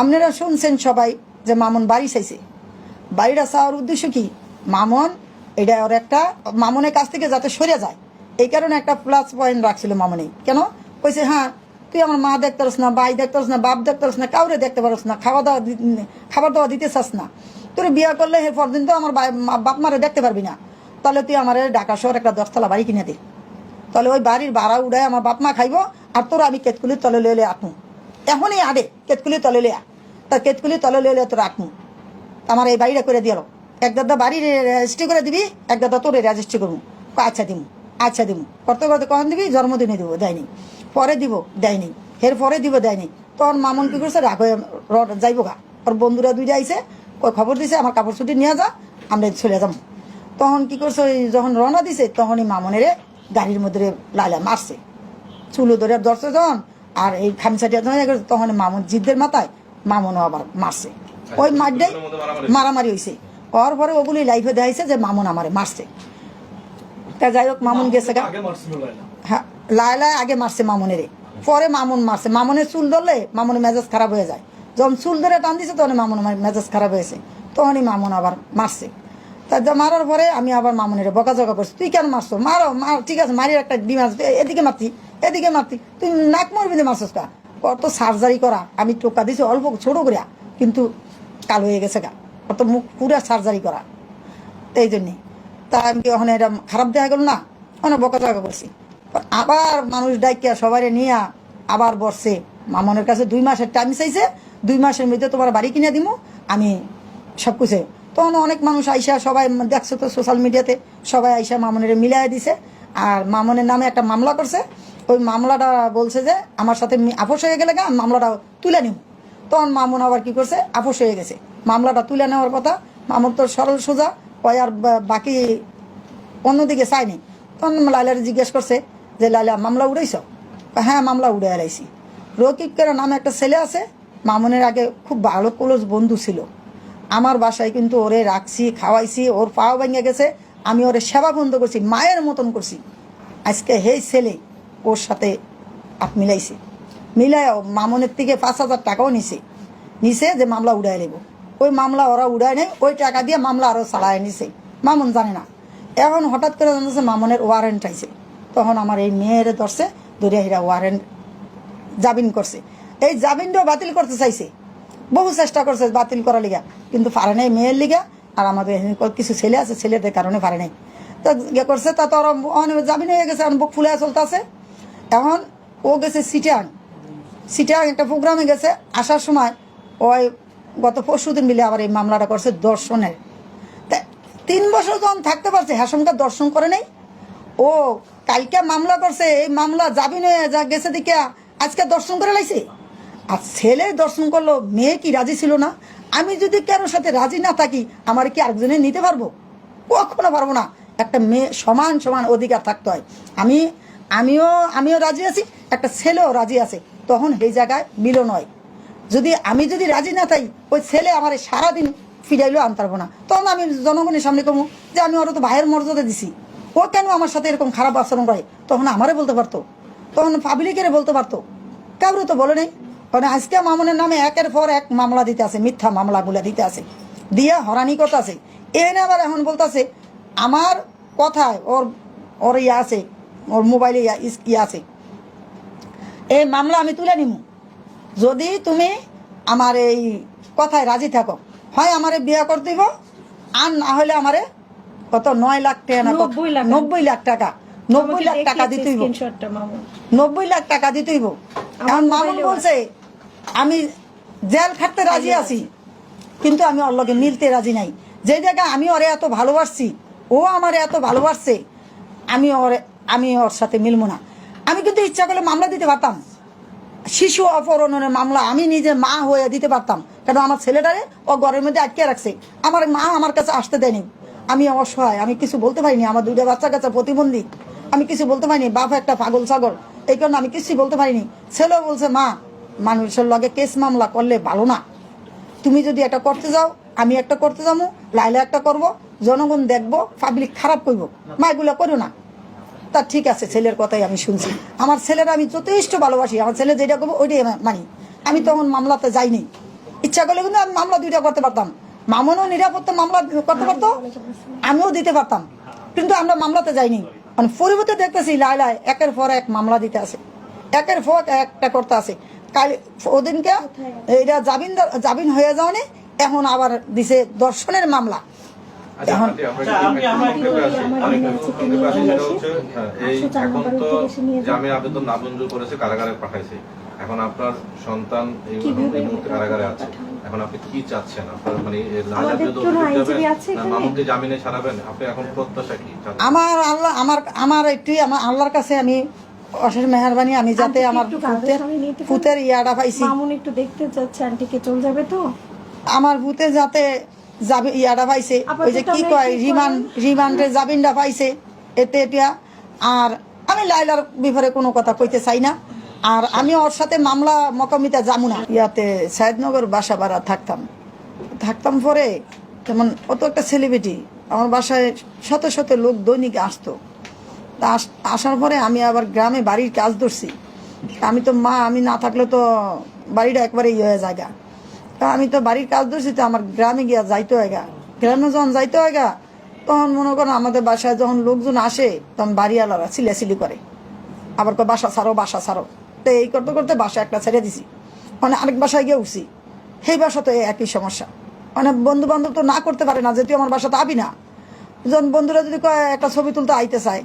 আপনারা শুনছেন সবাই যে মামুন বাড়ি চাইছে। বাড়িটা চাওয়ার উদ্দেশ্য কি? মামুন, এটা ওর একটা, মামুনের কাছ থেকে যাতে সরে যায়। এই কারণে একটা প্লাস পয়েন্ট রাখছিল মামুনি কেন? কইছে হ্যাঁ তুই আমার মা দেখতে পারস না, ভাই দেখতে পারস না, বাপ দেখতে পারস না, কাউরে দেখতে পারস না, খাওয়া দাওয়া খাবার দাওয়া দিতে চাস না। তোর বিয়ে করলে হে পরদিন তো আমার বাপ মারে দেখতে পারবি না। তাহলে তুই আমার ঢাকা শহর একটা দশতলা বাড়ি কিনে দে। তাহলে ওই বাড়ির ভাড়া উড়ায় আমার বাপ মা খাইব, আর তোর আমি কেতকুলির তলে লইলে আঁকমু এখনই আদে কেতকুলির তলে লিয়া তা কেতকুলির তলে লইলে তো আঁকমু আমার এই বাড়িটা করে দিল এক দাদা বাড়ি রেজিস্ট্রি করে দিবি, এক দাদা তোর রেজিস্ট্রি করব। আচ্ছা দিমু আচ্ছা দিমু। করতে করতে কখন দিবি? জন্মদিনে দিব, দেয়নি। পরে দিব, দেয়নি। এর পরে দিব, দেয়নি। তোর মামুন কি করছে? রাগ হয়ে র- যাইবো গা। ওর বন্ধুরা দুইটা আইছে ওই খবর দিছে? আমার কাপড় ছুটি নিয়ে যা, আমরা চলে যাব। তখন কি করছে? ওই যখন রওনা দিছে, তখনই মামুনের গাড়ির মধ্যে লাইলা মারছে। চুলো ধরে ধরছে যখন আর এই ইয়ে তখন মামুন জিদ্দের মাথায় মামুনও আবার মারছে। ওই মারটাই মারামারি হয়েছে হওয়ার পরে ওগুলি লাইফে দেখাইছে যে মামুন আমারে মারছে। তা যাই হোক মামুন গেছে গা। হ্যাঁ লায়লায় আগে মারছে মামুনের। পরে মামুন মারছে। মামুনের চুল ধরলে মামুনের মেজাজ খারাপ হয়ে যায়। যখন চুল ধরে টান দিছে তখন মামুন মেজাজ খারাপ হয়েছে। তখনই মামুন আবার মারছে। তা মারার পরে আমি আবার মামুনের বকাঝকা করছি। তুই কেন মারছো? মারো মার ঠিক আছে মারির একটা ডিম এদিকে মারতি এদিকে মারতি তুই নাক মরবি না মারছস কা কত সার্জারি করা, আমি টোকা দিছি অল্প ছোট করে কিন্তু কালো হয়ে গেছে গা। কত মুখ পুরা সার্জারি করা। এই জন্যে। তা আমি ওখানে এটা খারাপ দেখা গেল না অনেক বকাঝকা করছি। আবার মানুষ ডাইকিয়া সবাই নিয়ে আবার বসছে। মামনের কাছে দুই মাসের টাইম চাইছে, দুই মাসের মধ্যে তোমার বাড়ি কিনে দিব আমি সব কিছু। তখন অনেক মানুষ আইসা, সবাই দেখছ তো সোশ্যাল মিডিয়াতে সবাই আইসা মামনের মিলাই দিছে। আর মামনের নামে একটা মামলা করছে ওই মামলাটা বলছে যে আমার সাথে আপোষ হয়ে গেলে গা, মামলাটা তুলে নিব তখন মামুন আবার কি করছে? আপোষ হয়ে গেছে। মামলাটা তুলে নেওয়ার কথা মামুন তো সরল সোজা, ওই আর বাকি অন্যদিকে চায়নি। তখন লাইলার জিজ্ঞেস করছে যে লাইলা মামলা উড়াইছ? হ্যাঁ মামলা উড়ে আড়াইছি রকিব কেরা নামে একটা ছেলে আছে, মামুনের আগে খুব ভালো ক্লোজ বন্ধু ছিল। আমার বাসায় কিন্তু ওরে রাখছি, খাওয়াইছি, ওর পাও ভেঙে গেছে, আমি ওরে সেবা বন্ধ করছি, মায়ের মতন করছি। আজকে হেই ছেলে ওর সাথে মিলাইছে। মিলাই মামুনের থেকে পাঁচ হাজার টাকাও নিছে। নিছে যে মামলা উড়াই নেব ওই মামলা ওরা উড়ায় নেই ওই টাকা দিয়ে মামলা আরও চালায় নিছে। মামুন জানে না। এখন হঠাৎ করে জানতেছে মামুনের ওয়ারেন্ট আইছে। তখন আমার এই মেয়ের ধরছে দরিয়া হিরা ওয়ারেন্ট জামিন করছে। এই জামিনটাও বাতিল করতে চাইছে। বহু চেষ্টা করছে বাতিল করার লিগা, কিন্তু পারে নাই মেয়ের লিগা, আর আমাদের কিছু ছেলে আছে, ছেলেদের কারণে পারে নাই। তো ইয়ে করছে, তা তো ওরা জামিন হয়ে গেছে বুক ফুলে চলতেছে। এখন ও গেছে সিটাং সিটাং একটা প্রোগ্রামে গেছে, আসার সময় ওই গত পরশু দিন মিলে আবার এই মামলাটা করছে দর্শনের। তিন বছর যখন থাকতে পারছে হাসমকা দর্শন করে নেই। ও কালকে মামলা করছে, এই মামলা জামিন যা গেছে দিকে আজকে দর্শন করে লাইছে। আর ছেলে দর্শন করল, মেয়ে কি রাজি ছিল না? আমি যদি কারোর সাথে রাজি না থাকি, আমার কি আরেকজনে নিতে পারব? কখনো পারব না। একটা মেয়ে সমান সমান অধিকার থাকতে হয়। আমি আমিও আমিও রাজি আছি, একটা ছেলেও রাজি আছে। তখন সেই জায়গায় মিলন হয়। যদি আমি যদি রাজি না থাকি ওই ছেলে আমার সারাদিন ফিরাইলেও আনতে পারব না। তখন আমি জনগণের সামনে কমু যে আমি ওরা তো ভাইয়ের মর্যাদা দিছি। ও কেন আমার সাথে এরকম খারাপ আচরণ করে? তখন আমারে বলতে পারতো। তখন পাবলিকের বলতে পারতো। কাউরে তো বলে নেই। কারণ আজকে মামুনের নামে একের পর এক মামলা দিতে আছে, মিথ্যা মামলা বলে দিতে আছে। দিয়া হরানি কথা আছে। এনে আবার এখন বলতেছে, আমার কথায় ওর ওর ইয়ে আছে ওর মোবাইলে ইয়া- ইয়ে আছে। এই মামলা আমি তুলে নিমু। যদি তুমি আমার এই কথায় রাজি থাকো হয় আমারে বিয়ে করতে দিব আর না হলে আমারে কত নয় লাখ টাকা নব্বই লাখ। টাকা। নব্বই লাখ টাকা। দিতে হইব। নব্বই লাখ টাকা দিতেইব এখন মামুন বলছে আমি জেল খাটতে রাজি আছি কিন্তু আমি ওর লগে মিলতে রাজি নাই। যে জায়গায় আমি ওরে এত ভালোবাসছি ও আমারে এত ভালোবাসছে আমি ওরে আমি ওর সাথে মিলবো না। আমি কিন্তু ইচ্ছা করলে মামলা দিতে পারতাম। শিশু অপহরণের মামলা আমি নিজে মা হয়ে দিতে পারতাম। কারণ আমার ছেলেটারে ও ঘরের মধ্যে আটকে রাখছে। আমার মা আমার কাছে আসতে দেয়নি। আমি অসহায়, আমি কিছু বলতে পারিনি। আমার দুইটা বাচ্চা কাছে প্রতিবন্ধী। আমি কিছু বলতে পারিনি। বাপ একটা পাগল ছাগল। এই কারণে আমি কিছুই বলতে পারিনি। ছেলেও বলছে, মা, মানুষের লগে কেস মামলা করলে ভালো না। তুমি যদি একটা করতে যাও, আমি একটা করতে যাব, লাইলা একটা করব, জনগণ দেখব পাবলিক খারাপ করব। মা, এগুলো করো না। তা ঠিক আছে ছেলের কথাই আমি শুনছি। আমার ছেলের আমি যথেষ্ট ভালোবাসি আমার ছেলে যেটা করব ওইটাই মানি। আমি তখন মামলাতে যাইনি। ইচ্ছা করলে কিন্তু আমি মামলা দুইটা করতে পারতাম। মামুনও নিরাপত্তা মামলা করতে পারতো আমিও দিতে পারতাম। কিন্তু আমরা মামলাতে যাইনি। মানে পরিবর্তে দেখতেছি লাইলায় একের পর এক মামলা দিতে আছে। একের পর একটা করতে আছে। কাল ওদিনকে এটা জামিন জামিন হয়ে যাওয়ানে এখন আবার দিছে দর্শনের মামলা। এখন- আচ্ছা। হচ্ছে, হ্যাঁ, এখন তো। জামিন আবেদন নামঞ্জুর করেছে কারাগারে পাঠাইছে। এখন আপনার সন্তান এই মুহূর্তে কারাগারে আছে। এখন আপনি কি চাচ্ছেন? আপনার মানে মামুনকে জামিনে ছাড়াবেন? আপনি এখন প্রত্যাশা কি? আমার আল্লাহ আমার আমার একটু আমার আল্লাহর কাছে আমি অশেষ মেহরবানি আমি যাতে আমার পারেন? ভূতের ইয়াটা পাইছি। মামুন একটু দেখতে চাচ্ছে আন্টিকে চলে যাবে তো? আমার ভূতে যাতে যাবে ইয়াটা পাইছে। ওই যে কি কয় রিমান্ড রিমান্ডের জামিনটা পাইছে। এতে এটা আর আমি লাইলার ব্যাপারে কোনো কথা কইতে চাই না। আর আমি ওর সাথে মামলা মকামিতে যাব না। ইয়াতে বাসা ভাড়া থাকতাম। থাকতাম পরে যেমন অত একটা সেলিব্রিটি আমার বাসায় শত শত লোক দৈনিক আসতো। তা আস- আসার পরে আমি আবার গ্রামে বাড়ির কাজ ধরছি। আমি তো মা আমি না থাকলে তো বাড়িটা একবারে ইয়ে হয়ে জায়গা তা আমি তো বাড়ির কাজ ধরছি তো আমার গ্রামে গিয়া যাইতে হয় গা গ্রামে যখন যাইতে হয় গা তখন মনে করো আমাদের বাসায় যখন লোকজন আসে তখন বাড়িওয়ালারা সিলাসিলি করে। আবার কয় বাসা ছাড়ো বাসা ছাড়ো। তো এই করতে করতে বাসা একটা ছেড়ে দিছি। মানে আরেক বাসায় গিয়ে উঠছি। সেই বাসা তো একই সমস্যা। মানে বন্ধু বান্ধব তো না করতে পারে না যে তুই আমার বাসাতে আবি না। যখন বন্ধুরা যদি কয় একটা ছবি তুলতে আইতে চায়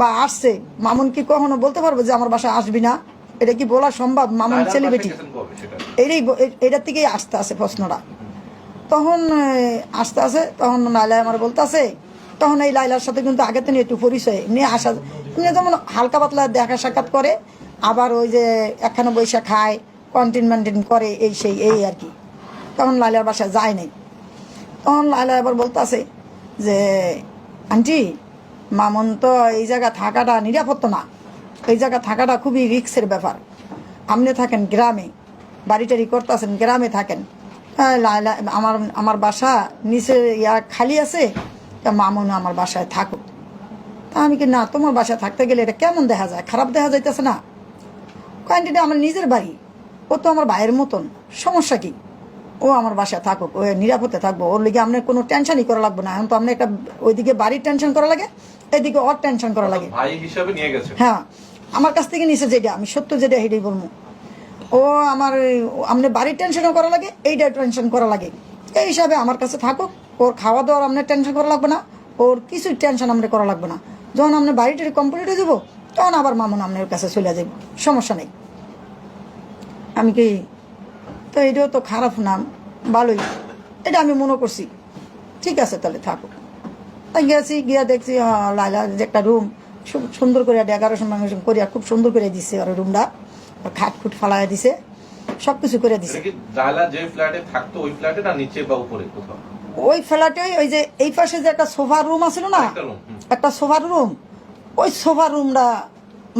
বা আসছে মামুন কি কখনো বলতে পারব যে আমার বাসায় আসবি না? এটা কি বলা সম্ভব? মামুন বাসায় সেলিব্রিটি? এটাই এটার থেকেই আসতে আছে প্রশ্নটা। তখন আসতে আছে তখন লাইলা আমার বলতে আছে তখন এই লাইলার সাথে কিন্তু আগে তো একটু পরিচয় নিয়ে আসা নিয়ে যেমন হালকা পাতলা দেখা সাক্ষাৎ করে, আবার ওই যে একখানে বৈশা খায় কন্টিন মেনটেন করে, এই সেই, এই আর কি। তখন লাইলার বাসায় যায় নাই। তখন লাইলা আবার বলতে আছে যে, আন্টি মামন তো এই জায়গা থাকাটা নিরাপত্তা না। এই জায়গা থাকাটা খুবই রিক্সের ব্যাপার। আপনি থাকেন গ্রামে। বাড়ি টাড়ি করতেছেন গ্রামে থাকেন। হ্যাঁ, আমার আমার বাসা নিচে ইয়া খালি আছে তা মামুন আমার বাসায় থাকুক। তা আমি কি না তোমার বাসায় থাকতে গেলে এটা কেমন দেখা যায়? খারাপ দেখা যাইতেছে না? কয়েকটা আমার নিজের বাড়ি। ও তো আমার ভাইয়ের মতন। সমস্যা কি? ও আমার বাসায় থাকুক ও নিরাপদে থাকব। ওর লিগে আপনার কোনো টেনশনই করা লাগবে না। এখন তো আপনি একটা ওইদিকে বাড়ির টেনশন করা লাগে এদিকে ওর টেনশন করা লাগে। হ্যাঁ আমার কাছ থেকে নিচে যেটা আমি সত্য যেটা সেটাই বলব। ও আমার আপনি বাড়ির টেনশনও করা লাগে, এইটা টেনশন করা লাগে। এই হিসাবে আমার কাছে থাকুক, ওর খাওয়া দাওয়ার আপনার টেনশন করা লাগবে না, ওর কিছু টেনশন আপনার করা লাগবে না। যখন আপনি বাড়িটা কমপ্লিট হয়ে যাব, তখন আবার মামুন আপনার কাছে চলে যাব সমস্যা নেই। আমি কি, তো এটাও তো খারাপ না ভালোই। এটা আমি মনে করছি। ঠিক আছে, তাহলে থাকুক। তাই গেছি, গিয়া দেখছি লাইলা যে একটা রুম সুন্দর করে ডেকোরেশন মেকোরেশন করিয়া খুব সুন্দর করে দিচ্ছে আর রুমটা খাট খুট ফালাই দিছে সব কিছু করে দিছে। এটা যে ফ্ল্যাটে থাকতো ওই ফ্ল্যাটে না নিচে বা উপরে কোথাও? ওই ফ্ল্যাটে ওই যে এই পাশে যে একটা সোফার রুম আছিল না একটা সোফার রুম ওই সোফার রুমটা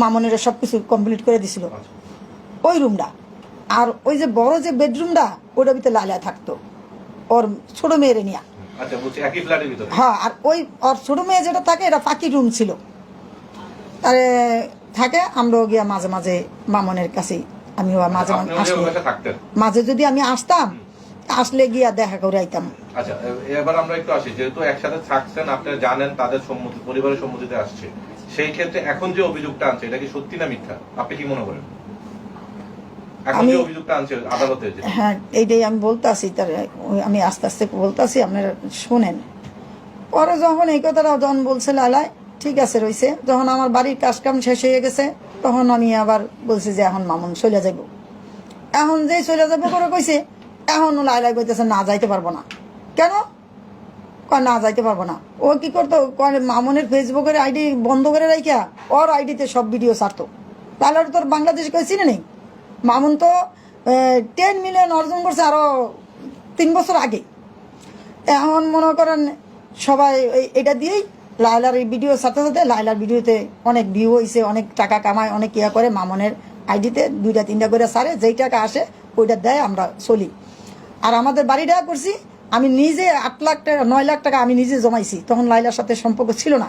মামনের সব কিছু কমপ্লিট করে দিছিল। আচ্ছা। ওই রুমটা। আর ওই যে বড় যে বেডরুমটা ওটা ভিতরে লাইলা থাকতো। ওর ছোট মেয়েরে নিয়া আচ্ছা হ্যাঁ আর ওই ওর ছোট মেয়ে যেটা থাকে এটা ফাঁকি রুম ছিল। তারে থাকে আমরাও গিয়া মাঝে মাঝে মামনের কাছে আমি মাঝে মাঝে আসলে মাঝে যদি আমি আসতাম আসলে গিয়া দেখা করে আইতাম। আচ্ছা এবার আমরা একটু আসি যেহেতু একসাথে থাকছেন আপনি জানেন তাদের সম্মতি পরিবারের সম্মতিতে আসছে। সেই ক্ষেত্রে এখন যে অভিযোগটা আনছে এটা কি সত্যি না মিথ্যা? আপনি কি মনে করেন? আমি- হ্যাঁ এইটাই আমি বলতাছি তার আমি আস্তে আস্তে বলতাছি আপনারা শোনেন। পরে যখন এই কথাটা যখন বলছে লালায় ঠিক আছে রইছে। যখন আমার বাড়ির কাজ কাম শেষ হয়ে গেছে, তখন আমি আবার বলছি যে, এখন মামুন চলে যাব এখন যে চলে যাব করে কইছে এখন লাই কইতেছে, না, যাইতে পারব না। কেন? না, যাইতে পারব না। ও কি করতো? মামুনের ফেসবুকের আইডি বন্ধ করে রাখিয়া ওর আইডিতে সব ভিডিও ছাড়তো। লাইলার তোর বাংলাদেশ কেউ চিনে নেই? মামুন তো টেন মিলিয়ন অর্জন করছে আরও তিন বছর আগে। এখন মনে করেন সবাই এটা দিয়েই লাইলার এই ভিডিও সাথে সাথে লাইলার ভিডিওতে অনেক ভিউ হয়েছে অনেক টাকা কামায়, অনেক ইয়া করে মামনের আইডিতে দুইটা, তিনটা করে সারে, যেই টাকা আসে ওইটা দেয়, আমরা চলি। আর আমাদের বাড়িটা করছি, আমি নিজে আট লাখ টাকা, নয় লাখ টাকা আমি নিজে জমাইছি। তখন লাইলার সাথে সম্পর্ক ছিল না।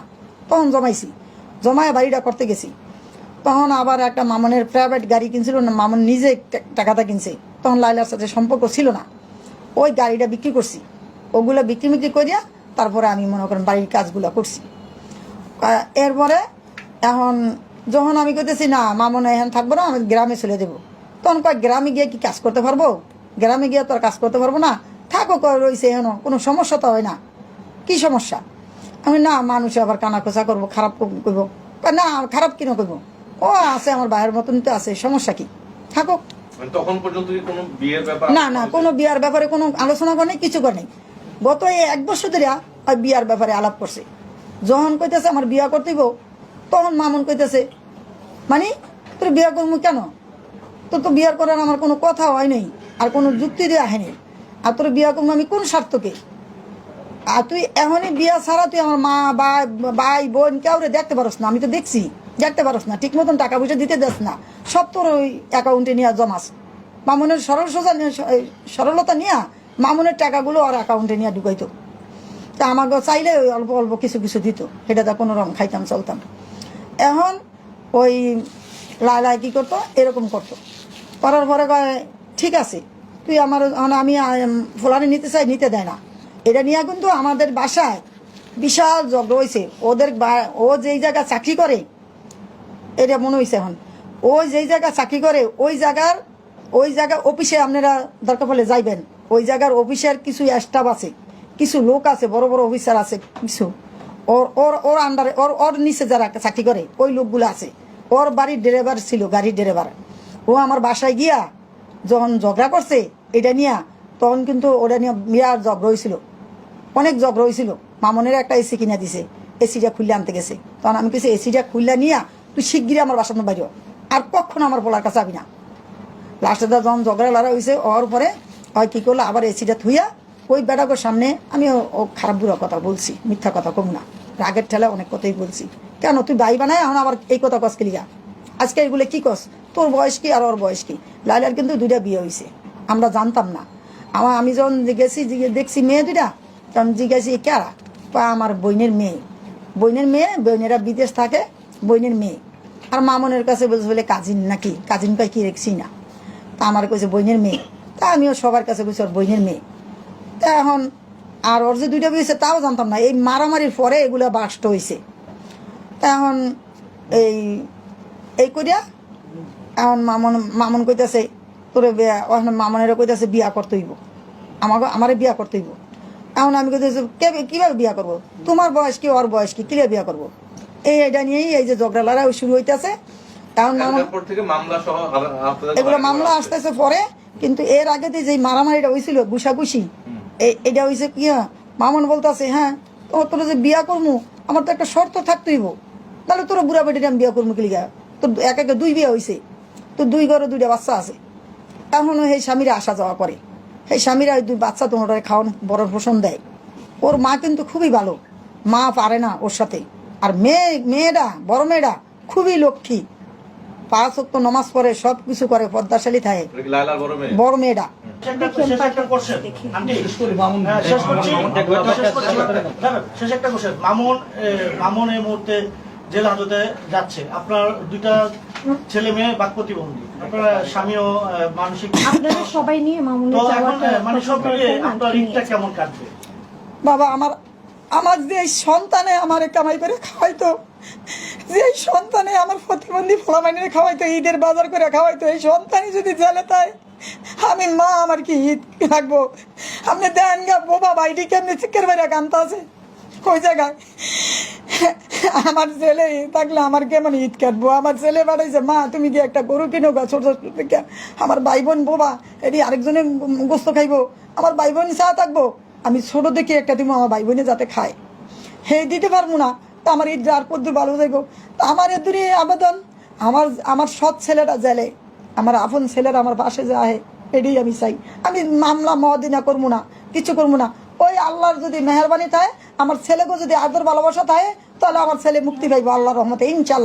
তখন জমাইছি। জমায় বাড়িটা করতে গেছি। তখন আবার একটা মামনের প্রাইভেট গাড়ি কিনছিল না মামন নিজে টাকাটা কিনছে। তখন লাইলার সাথে সম্পর্ক ছিল না। ওই গাড়িটা বিক্রি করছি। ওগুলো বিক্রি বিক্রি করিয়া তারপরে আমি মনে করেন বাড়ির কাজগুলো করছি। এরপরে এখন যখন আমি কইতেছি না মামন এখন থাকব না আমি গ্রামে চলে দেবো তখন কয় গ্রামে গিয়ে কি কাজ করতে পারব? গ্রামে গিয়ে তো আর কাজ করতে পারব না। থাকো রয়েছে এখন কোনো সমস্যা তো হয় না। কি সমস্যা? আমি না মানুষ আবার কানা খোঁচা করব খারাপ করব না খারাপ কিনো করব ও আছে আমার বাইরের মতন তো আছে সমস্যা কি? থাকো। মানে তখন পর্যন্ত না না কোনো বিয়ার ব্যাপারে কোনো আলোচনা করে কিছু করে নাই। গত এক বছর ধরে ওই বিয়ার ব্যাপারে আলাপ করছে। যখন কইতেছে আমার বিয়া করতেইব তখন মামুন কইতেছে মানে তোর বিয়া করব কেন? তোর তো বিয়ার করার আমার কোনো কথা হয় নাই, আর কোনো যুক্তি দেওয়া হয়নি আর তোর বিয়া করব আমি কোন স্বার্থকে? আর তুই এখনই বিয়া ছাড়া তুই আমার মা ভাই ভাই, বোন কাউরে দেখতে পারস না। আমি তো দেখছি, দেখতে পারস না। ঠিক মতন টাকা পয়সা দিতে দেস না। সব তোর ওই অ্যাকাউন্টে নিয়ে জমাস। মামুনের সরল সোজা সরলতা নিয়ে মামুনের টাকাগুলো ওর অ্যাকাউন্টে নিয়ে ঢুকাইতো। তা আমাকে চাইলে ওই অল্প অল্প কিছু কিছু দিত, সেটা তো কোনো রকম খাইতাম, চলতাম। এখন ওই লাই কী করতো, এরকম করতো। করার পরে কয়, ঠিক আছে, তুই আমার এখন আমি ফোলানি নিতে চাই, নিতে দেয় না। এটা নিয়ে কিন্তু আমাদের বাসায় বিশাল ঝগড়া হয়েছে ওদের বা- ও যেই জায়গা চাকরি করে, এটা মনে হয়েছে এখন। ও যেই জায়গা চাকরি করে, ওই জায়গার ওই জায়গা অফিসে আপনারা দরকার পড়লে যাইবেন। ওই জায়গার অফিসের কিছু স্টাফ আছে, কিছু লোক আছে, বড় বড় অফিসার আছে, কিছু। ওর ওর ওর আন্ডারে ওর ওর নিচে যারা চাকরি করে, ওই লোকগুলো আছে। ওর বাড়ির ড্রাইভার ছিল, গাড়ির ড্রাইভার। ও আমার বাসায় গিয়া যখন ঝগড়া করছে, এটা নিয়ে তখন কিন্তু ওটা নিয়ে বিরাট ঝগড়া হয়েছিল অনেক ঝগড়া হয়েছিল মামনের একটা এসি কিনে দিছে এসিটা খুললে আনতে গেছে। তখন আমি কিছু এসিটা খুললে নিয়ে তুই শিগগিরই আমার বাসার বাইরে আর কখনো আমার বলার কাছে আবি না। লাস্টে দা যখন ঝগড়া লড়া হয়েছে ওর পরে হয় কী করল, আবার এসিটা থুইয়া ওই বেটাকোর সামনে আমি ও- খারাপ বুড়া কথা বলছি, মিথ্যা কথা কম না। রাগের ঠেলে অনেক কথাই বলছি। কেন, তুই ভাই বানায়, এখন আবার এই কথা কস লিগা আজকে এগুলো কি কস? তোর বয়স কি আর ওর বয়স কি? লাইলার কিন্তু দুইটা বিয়ে হয়েছে আমরা জানতাম না। আমার আমি যখন গেছি দেখছি মেয়ে দুইটা, তখন জিজ্ঞাসি কারা? পা আমার বইনের মেয়ে। বইনের মেয়ে বইনেরা বিদেশ থাকে বইনের মেয়ে। আর মামনের কাছে বলছে বলে, কাজিন নাকি? কাজিন কয়, কি রেখছি না তা আমার কইছে বইনের মেয়ে। তা আমিও সবার কাছে কইছি ওর বইনের মেয়ে। তা এখন আর ওর যে দুইটা বিয়ে হয়েছে তাও জানতাম না। এই মারামারির পরে এগুলা বাস্ট হয়েছে তা এখন এই এই করিয়া এখন মামন মামন কইতাছে, তোরে এখন মামনেরও কইতাছে বিয়া করতে হইব। আমাকে আমারে বিয়া করতে হইব। এখন আমি কইতেছি, কে কীভাবে বিয়া করব? তোমার বয়স কি, ওর বয়স কি? কীভাবে বিয়া করব? এই এটা নিয়েই এই যে ঝগড়া লড়াই শুরু হইতাছে। সহ এগুলো মামলা। আসতেছে পরে কিন্তু এর আগে যে মারামারিটা হয়েছিল এই এটা হয়েছে কি হ্যাঁ, মামন বলতেছে হ্যাঁ তোমার তোর যে বিয়া করব আমার তো একটা শর্ত থাকতেইব তাহলে তোর বুড়া বেটিটা আমি বিয়া করব কি লিগা? তোর এক একে দুই বিয়ে হয়েছে তোর দুই ঘরে দুইটা বাচ্চা আছে। এখনও সেই স্বামীরা আসা যাওয়া করে। সেই স্বামীরা ওই দুই বাচ্চা তোমার খাওয়ান বড় পোষণ দেয়। ওর মা কিন্তু খুবই ভালো। মা পারে না ওর সাথে। আর মেয়ে মেয়েটা বড় মেয়েটা খুবই লক্ষ্মী। পাঁচ অক্ত নমাজ পড়ে সব কিছু করে পদ্মাশালী থাকে। বড় মেয়েটা। মামুন। হ্যাঁ, মামুন এই মুহূর্তে জেল হাজতে যাচ্ছে। আপনার দুইটা ছেলে মেয়ে বাক প্রতিবন্ধী আপনার স্বামীও এ, মানসিক আপনারা সবাই নিয়ে মানে সব মিলিয়ে আপনার আন্টি কেমন কাটবে? বাবা আমার আমার যে সন্তানে আমার কামাই করে খাওয়াইতো। যে সন্তানে আমার প্রতিবন্ধী ফলামাইনে খাওয়াইতো, ঈদের বাজার করে খাওয়াইতো, এই সন্তানই যদি জেলে তাই, আমি মা আমার কি ঈদ রাখব আপনি দেন গা, বোবা বাইটি কেমনি চিকের বাইরে কান্তা আছে? ওই জায়গায়? আমার ছেলে থাকলে আমার কেমন ঈদ কাটবো? আমার ছেলে বাড়াইছে মা, তুমি কি একটা গরু কিনো গা, ছোট ছোট থেকে আমার ভাই বোন বোবা, এটি আরেকজনে গোস্ত খাইবো। আমার ভাই বোন চা থাকব। আমি ছোট দেখে একটা দিব আমার ভাই বোনে যাতে খায়। হে দিতে পারব না। আমার ঈদ যার পদ্ধতি ভালো যাইবো তা আমার এ দূরে আবেদন। আমার আমার সৎ ছেলেরা জেলে, আমার আপন ছেলেরা আমার পাশে যে আহে এটাই আমি চাই। আমি মামলা মহাদিনা করব না, কিছু করব না। ওই আল্লাহর যদি মেহরবানি থাকে, আমার ছেলেকে যদি আদর ভালোবাসা থাকে, তাহলে আমার ছেলে মুক্তি পাইবো আল্লাহ রহমতে, ইনশাল্লাহ।